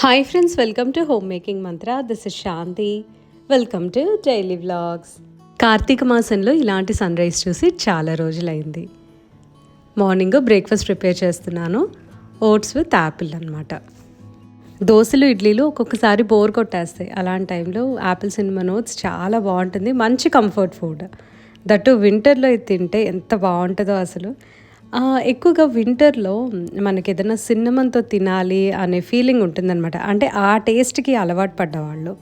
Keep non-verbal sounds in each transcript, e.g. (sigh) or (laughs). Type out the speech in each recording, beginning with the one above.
Hi friends welcome to home making Mantra this is Shanti welcome to daily vlogs Karthika మాసంలో ఇలాంటి sunrise చూసి చాలా రోజులైంది. Morning breakfast prepare చేస్తున్నాను. Oats with apple అనమాట దోశలు ఇడ్లీలు ఒక్కొక్కసారి బోర్ కొట్టేస్తాయి. అలాంటి టైంలో యాపిల్ సినిమా నోట్స్ చాలా బాగుంటుంది. మంచి కంఫర్ట్ ఫుడ్ దట్టు వింటర్లో ఇది తింటే ఎంత బాగుంటుందో అసలు. ఎక్కువగా వింటర్లో మనకి ఏదైనా సిన్నమంతో తినాలి అనే ఫీలింగ్ ఉంటుందన్నమాట. అంటే ఆ టేస్ట్కి అలవాటు పడ్డవాళ్ళు.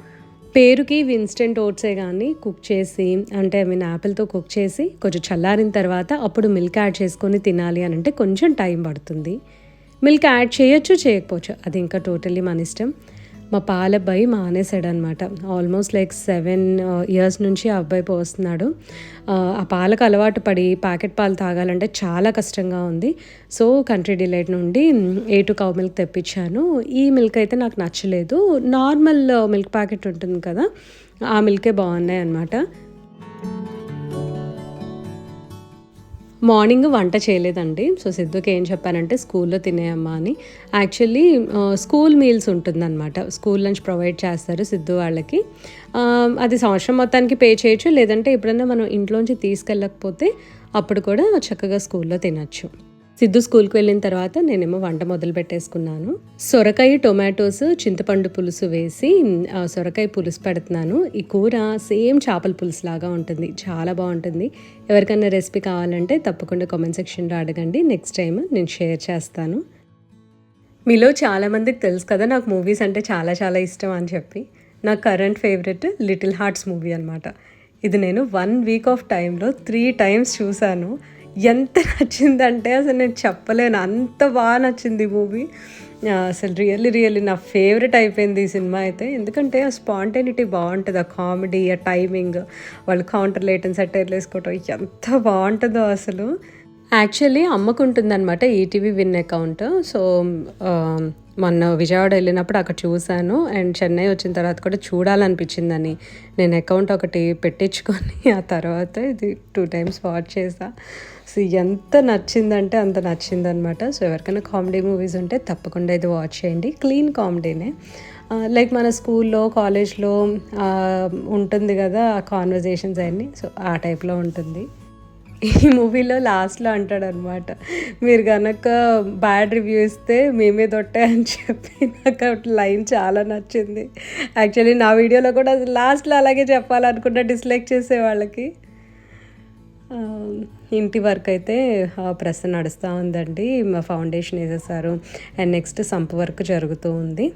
పేరుకి ఇవి ఇన్స్టెంట్ ఓట్సే కానీ కుక్ చేసి అంటే ఐ మీన్ యాపిల్తో కుక్ చేసి కొంచెం చల్లారిన తర్వాత అప్పుడు మిల్క్ యాడ్ చేసుకొని తినాలి అని అంటే కొంచెం టైం పడుతుంది. మిల్క్ యాడ్ చేయొచ్చు చేయకపోవచ్చు. అది ఇంకా టోటల్లీ మన ఇష్టం. మా పాల అబ్బాయి మానేశాడు అనమాట ఆల్మోస్ట్ లైక్ సెవెన్ ఇయర్స్ నుంచి ఆ అబ్బాయి పోస్తున్నాడు. ఆ, ఆ పాలకు అలవాటు పడి ప్యాకెట్ పాలు తాగాలంటే చాలా కష్టంగా ఉంది. సో కంట్రీ డిలైట్ నుండి ఏ టు కౌ మిల్క్ తెప్పించాను. ఈ మిల్క్ అయితే నాకు నచ్చలేదు. నార్మల్ మిల్క్ ప్యాకెట్ ఉంటుంది కదా ఆ మిల్కే బాగున్నాయి అనమాట మార్నింగ్ వంట చేయలేదండి. సో సిద్ధుకి ఏం చెప్పానంటే స్కూల్లో తినేయమ్మా అని. యాక్చువల్లీ స్కూల్ మీల్స్ ఉంటుందన్నమాట. స్కూల్ లంచ్ ప్రొవైడ్ చేస్తారు సిద్ధు వాళ్ళకి. అది సంవత్సరం మొత్తానికి పే చేయొచ్చు. లేదంటే ఎప్పుడైనా మనం ఇంట్లోంచి తీసుకెళ్ళకపోతే అప్పుడు కూడా చక్కగా స్కూల్లో తినచ్చు. సిద్ధు స్కూల్కి వెళ్ళిన తర్వాత నేనేమో వంట మొదలు పెట్టేసుకున్నాను. సొరకాయ టొమాటోస్ చింతపండు పులుసు వేసి సొరకాయ పులుసు పెడుతున్నాను. ఈ కూర సేమ్ చేపల పులుసు లాగా ఉంటుంది. చాలా బాగుంటుంది. ఎవరికైనా రెసిపీ కావాలంటే తప్పకుండా కామెంట్ సెక్షన్లో అడగండి. నెక్స్ట్ టైం నేను షేర్ చేస్తాను. మీలో చాలామందికి తెలుసు కదా నాకు మూవీస్ అంటే చాలా చాలా ఇష్టం అని చెప్పి. నా current favourite little hearts movie అనమాట ఇది నేను వన్ వీక్ ఆఫ్ టైంలో త్రీ టైమ్స్ చూశాను. ఎంత నచ్చిందంటే అసలు నేను చెప్పలేను. అంత బాగా నచ్చింది మూవీ. అసలు రియల్లీ రియల్లీ నా ఫేవరెట్ అయిపోయింది ఈ సినిమా అయితే. ఎందుకంటే ఆ స్పాంటైనిటీ బాగుంటుంది ఆ కామెడీ ఆ టైమింగ్ వాళ్ళు కౌంటర్ లేటన్ సెటైర్లు వేసుకోవటం ఎంత బాగుంటుందో అసలు. యాక్చువల్లీ అమ్మకుంటుందన్నమాట ఈటీవీ విన్ అకౌంట్. సో మొన్న విజయవాడ వెళ్ళినప్పుడు అక్కడ చూశాను. అండ్ చెన్నై వచ్చిన తర్వాత కూడా చూడాలనిపించిందని నేను అకౌంట్ ఒకటి పెట్టించుకొని ఆ తర్వాత ఇది టూ టైమ్స్ వాచ్ చేసా. సో ఎంత నచ్చిందంటే అంత నచ్చిందనమాట సో ఎవరికైనా కామెడీ మూవీస్ ఉంటే తప్పకుండా ఇది వాచ్ చేయండి. క్లీన్ కామెడీనే లైక్ మన స్కూల్లో కాలేజ్లో ఉంటుంది కదా ఆ కాన్వర్జేషన్స్ అన్నీ. సో ఆ టైప్లో ఉంటుంది. ఈ మూవీలో లాస్ట్లో అంటాడు అనమాట మీరు కనుక బ్యాడ్ రివ్యూ ఇస్తే మేమే దొట్టే అని చెప్పి నాకు లైన్ చాలా నచ్చింది. యాక్చువల్లీ నా వీడియోలో కూడా లాస్ట్లో అలాగే చెప్పాలనుకుంటా డిస్లైక్ చేసే వాళ్ళకి. ఇంటి వర్క్ అయితే ప్రెస్ నడుస్తూ ఉందండి. మా ఫౌండేషన్ వేసేసారు. అండ్ నెక్స్ట్ సంప్ వర్క్ జరుగుతూ ఉంది.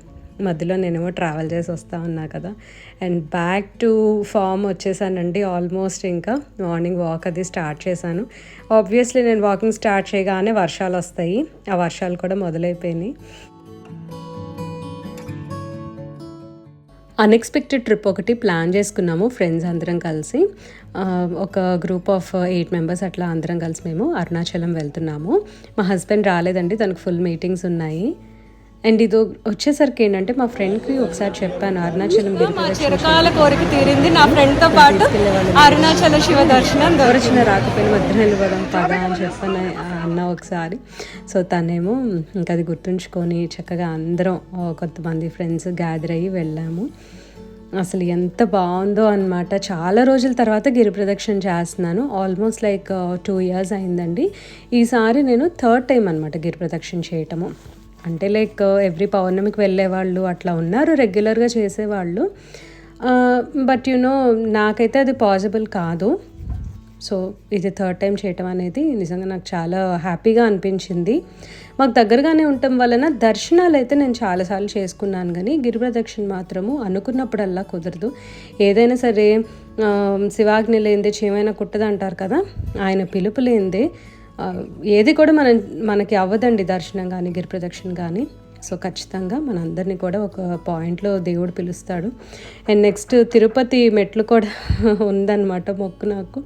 మధ్యలో నేనేమో ట్రావెల్ చేసి వస్తా ఉన్నా కదా. అండ్ బ్యాక్ టు ఫామ్ వచ్చేసానండి ఆల్మోస్ట్ ఇంకా. మార్నింగ్ వాక్ అది స్టార్ట్ చేశాను. ఆబ్వియస్లీ నేను వాకింగ్ స్టార్ట్ చేయగానే వర్షాలు వస్తాయి. ఆ వర్షాలు కూడా మొదలైపోయినాయి. అన్ఎక్స్పెక్టెడ్ ట్రిప్ ఒకటి ప్లాన్ చేసుకున్నాము ఫ్రెండ్స్ అందరం కలిసి. ఒక గ్రూప్ ఆఫ్ ఎయిట్ మెంబర్స్ అట్లా అందరం కలిసి మేము అరుణాచలం వెళ్తున్నాము. మా హస్బెండ్ రాలేదండి తనకు ఫుల్ మీటింగ్స్ ఉన్నాయి. అండ్ ఇది వచ్చేసరికి ఏంటంటే మా ఫ్రెండ్కి ఒకసారి చెప్పాను అరుణాచలం చిరకాల కోరిక తీరింది. నా ఫ్రెండ్తో పాటు అరుణాచల శివ దర్శనం ఎవరొచ్చినా రాకపోయినా మధ్యలో వెళ్ళిపోదాం పదా అని చెప్పని అన్న ఒకసారి. సో తనేమో ఇంకా అది గుర్తుంచుకొని చక్కగా అందరం కొంతమంది ఫ్రెండ్స్ గ్యాదర్ అయ్యి వెళ్ళాము. అసలు ఎంత బాగుందో అనమాట చాలా రోజుల తర్వాత గిరి ప్రదక్షిణ చేస్తున్నాను. ఆల్మోస్ట్ లైక్ టూ ఇయర్స్ అయిందండి. ఈసారి నేను థర్డ్ టైం అనమాట గిరి ప్రదక్షిణ చేయటము. అంటే లైక్ uh, ఎవ్రీ పౌర్ణమికి వెళ్ళేవాళ్ళు అట్లా ఉన్నారు రెగ్యులర్గా చేసేవాళ్ళు బట్ యునో నాకైతే అది పాసిబుల్ కాదు. సో ఇది థర్డ్ టైం చేయటం అనేది నిజంగా నాకు చాలా హ్యాపీగా అనిపించింది. మాకు దగ్గరగానే ఉండటం వలన దర్శనాలు అయితే నేను చాలాసార్లు చేసుకున్నాను కానీ గిరి ప్రదక్షిణ మాత్రము అనుకున్నప్పుడల్లా కుదరదు. ఏదైనా సరే um, శివాగ్ని లేనిదే చీమైనా కుట్టదు అంటారు కదా ఆయన పిలుపు లేనిదే ఏది కూడా మన మనకి అవ్వదండి దర్శనం కానీ గిరి ప్రదక్షిణ కానీ సో ఖచ్చితంగా మనందరినీ కూడా ఒక పాయింట్లో దేవుడు పిలుస్తాడు. అండ్ నెక్స్ట్ తిరుపతి మెట్లు కూడా (laughs) ఉందన్నమాట మొక్కు నాకు.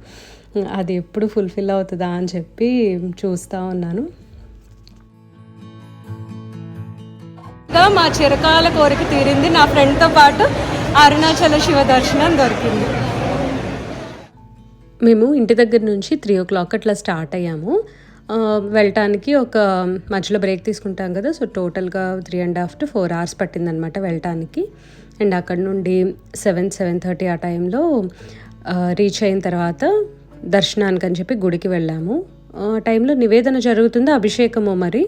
అది ఎప్పుడు ఫుల్ఫిల్ అవుతుందా అని చెప్పి చూస్తూ ఉన్నాను. మా చిరకాల కోరిక తీరింది. నా ఫ్రెండ్తో పాటు అరుణాచల శివ దర్శనం దొరికింది. మేము ఇంటి దగ్గర నుంచి త్రీ ఓ క్లాక్ అట్లా స్టార్ట్ అయ్యాము. వెళ్ళటానికి ఒక మధ్యలో బ్రేక్ తీసుకుంటాం కదా సో టోటల్గా three and half to four hours పట్టిందనమాట వెళ్ళటానికి. అండ్ అక్కడ నుండి సెవెన్ సెవెన్ థర్టీ ఆ టైంలో రీచ్ అయిన తర్వాత దర్శనానికి అని చెప్పి గుడికి వెళ్ళాము. ఆ టైంలో నివేదన జరుగుతుంది? అభిషేకము మరి.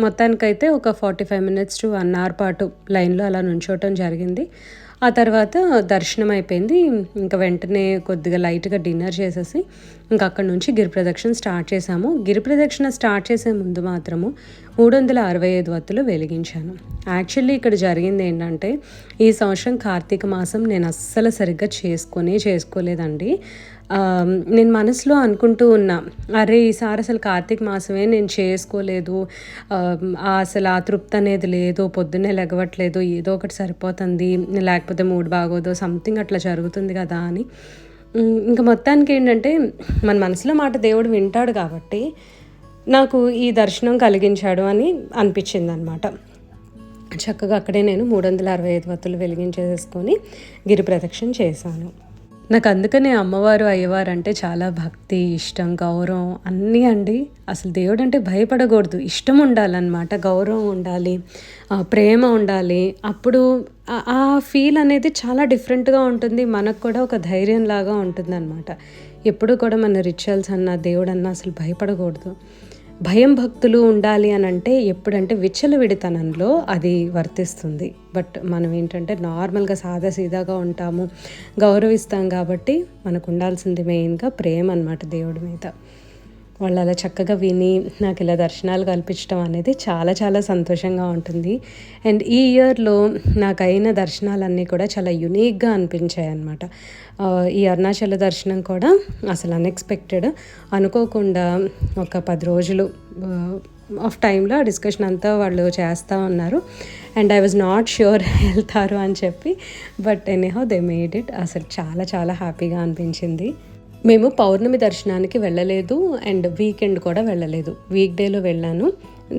మొత్తానికైతే ఒక forty five minutes to one hour పాటు లైన్లో అలా నుంచోవటం జరిగింది. ఆ తర్వాత దర్శనం అయిపోయింది ఇంకా వెంటనే కొద్దిగా లైట్గా డిన్నర్ చేసేసి ఇంకా అక్కడ నుంచి గిరి ప్రదక్షిణ స్టార్ట్ చేశాము. గిరి ప్రదక్షిణ స్టార్ట్ చేసే ముందు మాత్రము మూడు వందల అరవై ఐదు వత్తులు వెలిగించాను. యాక్చువల్లీ ఇక్కడ జరిగింది ఏంటంటే ఈ సంవత్సరం కార్తీక మాసం నేను అస్సలు సరిగ్గా చేసుకొనే చేసుకోలేదండి. నేను మనసులో అనుకుంటూ ఉన్నా అరే ఈసారి అసలు కార్తీక మాసమే నేను చేసుకోలేదు. అసలు ఆ తృప్తి అనేది లేదు పొద్దున్నే లెగవట్లేదు ఏదో ఒకటి సరిపోతుంది లేకపోతే మూడు బాగోదో సంథింగ్ అట్లా జరుగుతుంది కదా అని. ఇంకా మొత్తానికి ఏంటంటే మన మనసులో మాట దేవుడు వింటాడు కాబట్టి నాకు ఈ దర్శనం కలిగించాడు అని అనిపించింది అనమాట చక్కగా అక్కడే నేను మూడు వందల అరవై ఐదు వత్తులు వెలిగించేసుకొని గిరి ప్రదక్షిణ చేశాను. నాకు అందుకనే అమ్మవారు అయ్యవారు అంటే చాలా భక్తి ఇష్టం గౌరవం అన్నీ అండి. అసలు దేవుడు అంటే భయపడకూడదు. ఇష్టం ఉండాలన్నమాట గౌరవం ఉండాలి ప్రేమ ఉండాలి. అప్పుడు ఆ- ఫీల్ అనేది చాలా డిఫరెంట్గా ఉంటుంది. మనకు కూడా ఒక ధైర్యం లాగా ఉంటుంది అనమాట ఎప్పుడు కూడా మన రిచువల్స్ అన్న దేవుడు అన్న అసలు భయపడకూడదు. భయం భక్తులు ఉండాలి అని అంటే ఎప్పుడంటే విచ్చలవిడితనంలో అది వర్తిస్తుంది. బట్ మనం ఏంటంటే నార్మల్గా సాదా సీదాగా ఉంటాము గౌరవిస్తాం కాబట్టి మనకు ఉండాల్సింది మెయిన్గా ప్రేమ అనమాట దేవుడి మీద. వాళ్ళు అలా చక్కగా విని నాకు ఇలా దర్శనాలు కల్పించడం అనేది చాలా చాలా సంతోషంగా ఉంటుంది. అండ్ ఈ ఇయర్లో నాకు అయిన దర్శనాలన్నీ కూడా చాలా యునీక్గా అనిపించాయి అనమాట ఈ అరుణాచల దర్శనం కూడా అసలు అన్ఎక్స్పెక్టెడ్ అనుకోకుండా ఒక పది రోజులు ఆఫ్ టైంలో ఆ డిస్కషన్ అంతా వాళ్ళు చేస్తూ ఉన్నారు. And I was not sure వెళ్తారు అని చెప్పి but anyhow they made it అసలు చాలా చాలా హ్యాపీగా అనిపించింది. మేము పౌర్ణమి దర్శనానికి వెళ్ళలేదు అండ్ వీకెండ్ కూడా వెళ్ళలేదు. వీక్ డేలో వెళ్ళాను.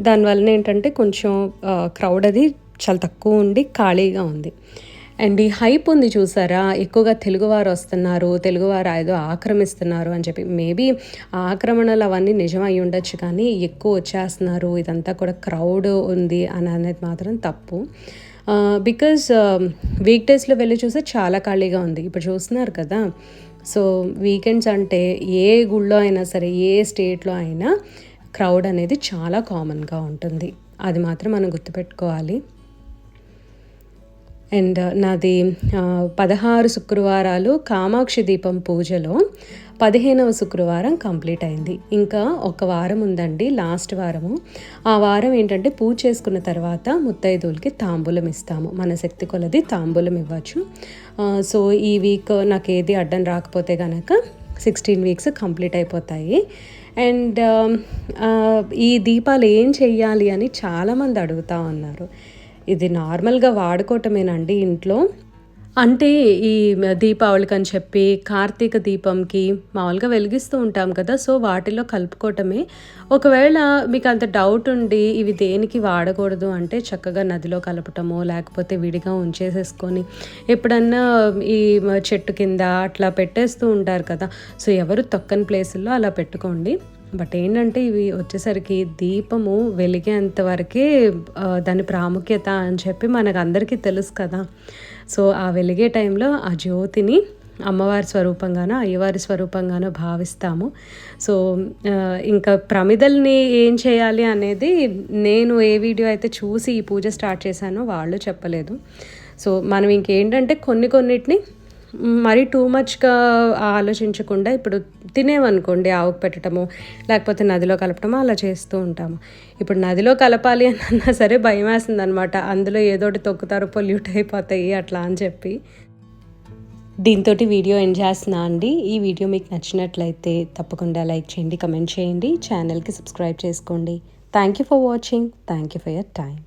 దానివల్ల ఏంటంటే కొంచెం క్రౌడ్ అది చాలా తక్కువ ఉండి ఖాళీగా ఉంది. అండ్ ఈ హైప్ ఉంది చూసారా? ఎక్కువగా తెలుగువారు వస్తున్నారు తెలుగువారు ఏదో ఆక్రమిస్తున్నారు అని చెప్పి. మేబీ ఆక్రమణలు అవన్నీ నిజం అయి ఉండొచ్చు కానీ ఎక్కువ వచ్చేస్తున్నారు. ఇదంతా కూడా క్రౌడ్ ఉంది అని అనేది మాత్రం తప్పు. బికాజ్ వీక్ డేస్లో వెళ్ళి చూస్తే చాలా ఖాళీగా ఉంది. ఇప్పుడు చూస్తున్నారు కదా. సో వీకెండ్స్ అంటే ఏ గుళ్ళో అయినా సరే ఏ స్టేట్లో అయినా క్రౌడ్ అనేది చాలా కామన్గా ఉంటుంది. అది మాత్రం మనం గుర్తుపెట్టుకోవాలి. అండ్ uh, నాది uh, పదహారు శుక్రవారాలు కామాక్షి దీపం పూజలో పదిహేనవ శుక్రవారం కంప్లీట్ అయింది. ఇంకా ఒక వారం ఉందండి లాస్ట్ వారము. ఆ వారం ఏంటంటే పూజ చేసుకున్న తర్వాత ముత్తైదువులకి తాంబూలం ఇస్తాము. మన శక్తి కొలది తాంబూలం ఇవ్వచ్చు. సో ఈ వీక్ నాకు ఏది అడ్డం రాకపోతే కనుక సిక్స్టీన్ వీక్స్ కంప్లీట్ అయిపోతాయి. అండ్ um, ఈ దీపాలు ఏం చెయ్యాలి అని చాలామంది అడుగుతూ ఉన్నారు. ఇది నార్మల్గా వాడుకోవటమేనండి ఇంట్లో. అంటే ఈ దీపావళికి అని చెప్పి కార్తీక దీపంకి మామూలుగా వెలిగిస్తూ ఉంటాం కదా సో వాటిలో కలుపుకోవటమే. ఒకవేళ మీకు అంత డౌట్ ఉండి ఇవి దేనికి వాడకూడదు అంటే చక్కగా నదిలో కలపటమో లేకపోతే విడిగా ఉంచేసేసుకొని ఎప్పుడన్నా ఈ చెట్టు కింద అట్లా పెట్టేస్తూ ఉంటారు కదా సో ఎవరు తొక్కని ప్లేసుల్లో అలా పెట్టుకోండి. బట్ ఏంటంటే ఇవి వచ్చేసరికి దీపము వెలిగేంత వరకే దాని ప్రాముఖ్యత అని చెప్పి మనకు అందరికీ తెలుసు కదా. సో ఆ వెలిగే టైంలో ఆ జ్యోతిని అమ్మవారి స్వరూపంగానో అయ్యవారి స్వరూపంగానో భావిస్తాము. సో ఇంకా ప్రమిదల్ని ఏం చేయాలి అనేది నేను ఏ వీడియో అయితే చూసి ఈ పూజ స్టార్ట్ చేశానో వాళ్ళు చెప్పలేదు. సో మనం ఇంకేంటంటే కొన్ని కొన్నిటిని మరీ టూ మచ్గా ఆలోచించకుండా ఇప్పుడు తినేవనుకోండి ఆవుకు పెట్టడము లేకపోతే నదిలో కలపడము అలా చేస్తూ ఉంటాము. ఇప్పుడు నదిలో కలపాలి అని అన్నా సరే భయం వేస్తుంది అనమాట అందులో ఏదోటి తొక్కుతారు పొల్యూట్ అయిపోతాయి అట్లా అని చెప్పి. దీంతో వీడియో ఎండ్ చేస్తున్నా అండి. ఈ వీడియో మీకు నచ్చినట్లయితే తప్పకుండా లైక్ చేయండి కమెంట్ చేయండి. ఛానల్కి సబ్స్క్రైబ్ చేసుకోండి. Thank you for watching thank you for your time